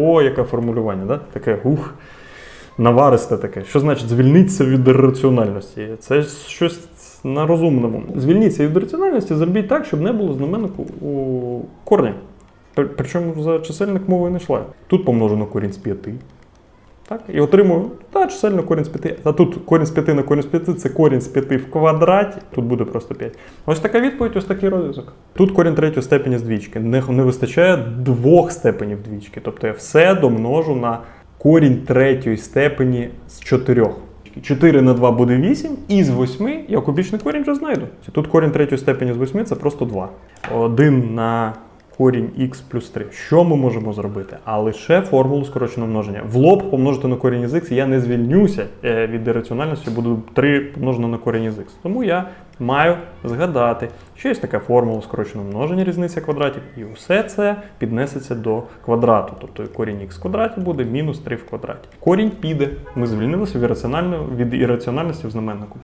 о, яке формулювання, да? таке ух, наваристе таке. Що значить звільнитися від раціональності? Це щось на розумному. Звільніться від раціональності, зробіть так, щоб не було знаменнику у корня. Причому за чисельник мови не йшла. Тут помножено корінь з 5. Так, і отримую та, чисельно корінь з 5. А тут корінь з 5 на корінь з 5 це корінь з 5 в квадраті, тут буде просто 5. Ось така відповідь, ось такий розв'язок. Тут корінь третьої степені з двічки. Не, не вистачає двох степенів двічки. Тобто я все домножу на корінь третьої степені з 4. 4 на 2 буде 8, і з 8 я кубічний корінь вже знайду. Тут корінь третьої степені з 8 це просто 2. 1 на корінь х плюс 3. Що ми можемо зробити? А лише формулу скороченого множення. В лоб помножити на корінь із х, я не звільнюся е, від ірраціональності, буду 3 помножено на корінь із х. Тому я маю згадати, що є така формула скороченого множення різниця квадратів, і усе це піднесеться до квадрату. Тобто корінь х в квадраті буде мінус 3 в квадраті. Корінь піде. Ми звільнилися від ірраціональності в знаменнику.